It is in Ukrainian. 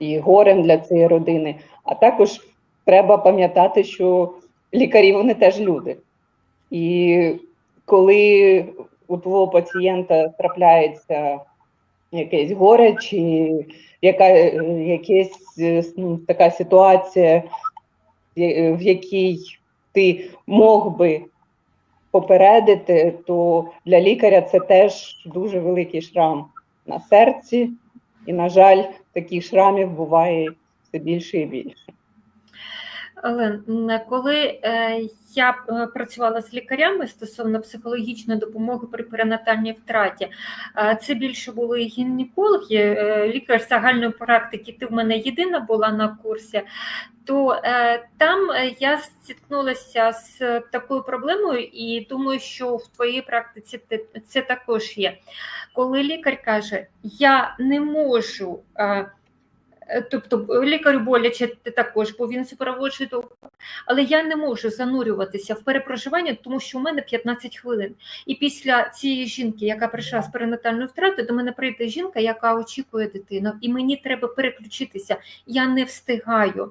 і горем для цієї родини. А також треба пам'ятати, що лікарі вони теж люди. І коли у твого пацієнта трапляється якесь горе, чи яка, якась ну, така ситуація, в якій ти мог би попередити, то для лікаря це теж дуже великий шрам на серці, і, на жаль, таких шрамів буває все більше і більше. Олен, коли е, я е, працювала з лікарями стосовно психологічної допомоги при перинатальній втраті, це більше були гінекологи, е, лікар загальної практики, ти в мене єдина була на курсі, то там я зіткнулася з такою проблемою і думаю, що в твоїй практиці це також є. Коли лікар каже, я не можу. е, Е, Тобто лікарю боляче також, бо він супроводжує довго. Але я не можу занурюватися в перепроживання, тому що у мене 15 хвилин. І після цієї жінки, яка прийшла з перинатальної втрати, до мене прийде жінка, яка очікує дитину, і мені треба переключитися. Я не встигаю.